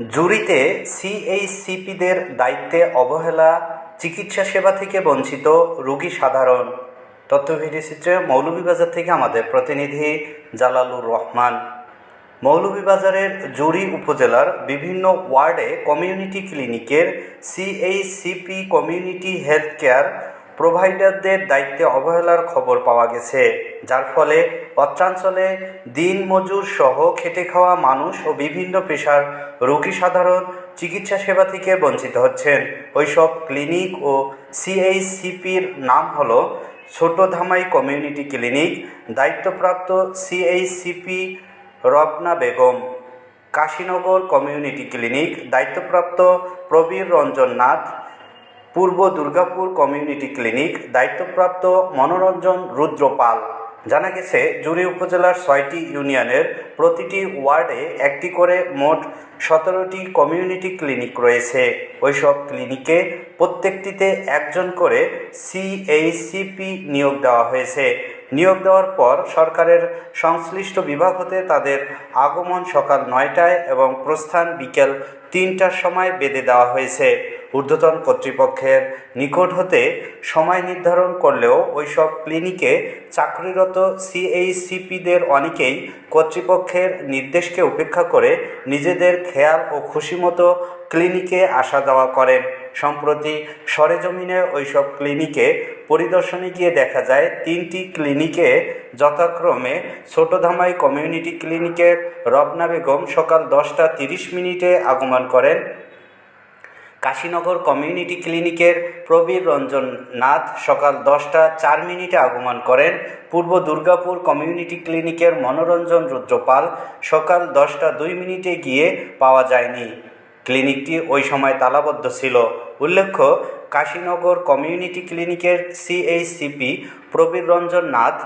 জুরিতে সিএইচসিপিদের দায়িত্বে অবহেলা, চিকিৎসা সেবা থেকে বঞ্চিত রোগী সাধারণ। তথ্য ভিডিওচিত্রে মৌলভীবাজার থেকে আমাদের প্রতিনিধি জালালুর রহমান। মৌলভীবাজারের জুরি উপজেলার বিভিন্ন ওয়ার্ডে কমিউনিটি ক্লিনিকের সিএইচসিপি কমিউনিটি হেলথ কেয়ার প্রোভাইডারদের দায়িত্বে অবহেলার খবর পাওয়া গেছে, যার ফলে অত্রাঞ্চলে দিনমজুর সহ খেটে খাওয়া মানুষ ও বিভিন্ন পেশার রোগী সাধারণ চিকিৎসা সেবা থেকে বঞ্চিত হচ্ছেন। ওইসব ক্লিনিক ও সিএইচসিপির নাম হলো ছোট ধামাই কমিউনিটি ক্লিনিক, দায়িত্বপ্রাপ্ত CHCP Robna Begum, Kashinagar community clinic, দায়িত্বপ্রাপ্ত প্রবীর রঞ্জন নাথ পূর্ব দুর্গাপুর কমিউনিটি ক্লিনিক, দায়িত্বপ্রাপ্ত মনোরঞ্জন রুদ্রপাল। জানা গেছে জুড়ি উপজেলার ছয়টি ইউনিয়নের প্রতিটি ওয়ার্ডে একটি করে মোট সতেরোটি কমিউনিটি ক্লিনিক রয়েছে। ওইসব ক্লিনিকে প্রত্যেকটিতে একজন করে সিএইচসিপি নিয়োগ দেওয়া হয়েছে। নিয়োগ দেওয়ার পর সরকারের সংশ্লিষ্ট বিভাগ হতে তাদের আগমন সকাল নয়টায় এবং প্রস্থান বিকেল তিনটার সময় বেঁধে দেওয়া হয়েছে। ঊর্ধ্বতন কর্তৃপক্ষের নিকট হতে সময় নির্ধারণ করলেও ওইসব ক্লিনিকে চাকরিরত সিএইচসিপিদের অনেকেই কর্তৃপক্ষের নির্দেশকে উপেক্ষা করে নিজেদের খেয়াল ও খুশিমতো ক্লিনিকে আসা যাওয়া করেন। সম্প্রতি সরেজমিনে ওইসব ক্লিনিকে পরিদর্শনে গিয়ে দেখা যায়, তিনটি ক্লিনিকে যথাক্রমে ছোটধামাই কমিউনিটি ক্লিনিকের রবনা বেগম সকাল দশটা তিরিশ মিনিটে আগমন করেন। কাশীনগর কমিউনিটি ক্লিনিকের প্রবীর রঞ্জন নাথ সকাল দশটা চার মিনিটে আগমন করেন। পূর্ব দুর্গাপুর কমিউনিটি ক্লিনিকের মনোরঞ্জন রুদ্রপাল সকাল দশটা দুই মিনিটে গিয়ে পাওয়া যায়নি। ক্লিনিকটি ওই সময় তালাবদ্ধ ছিল। উল্লেখ্য, কাশীনগর কমিউনিটি ক্লিনিকের সিএইচসিপি প্রবীর রঞ্জন নাথ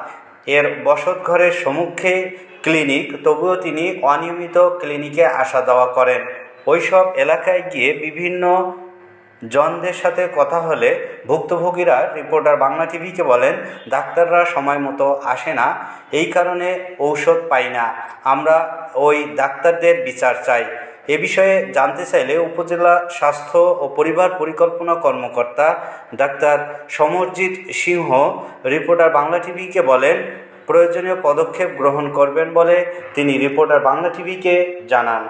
এর বসতঘরের সম্মুখে ক্লিনিক, তবুও তিনি অনিয়মিত ক্লিনিকে আসা যাওয়া করেন। ওইসব এলাকায় গিয়ে বিভিন্ন জনদের সাথে কথা হলে ভুক্তভোগীরা রিপোর্টার বাংলা টিভিকে বলেন, ডাক্তাররা সময় মতো আসে না, এই কারণে ঔষধ পাই না। আমরা ওই ডাক্তারদের বিচার চাই। এ বিষয়ে জানতে চাইলে উপজেলা স্বাস্থ্য ও পরিবার পরিকল্পনা কর্মকর্তা ডাক্তার সমরজিৎ সিংহ রিপোর্টার বাংলা টিভিকে বলেন, প্রয়োজনীয় পদক্ষেপ গ্রহণ করবেন বলে তিনি রিপোর্টার বাংলা টিভিকে জানান।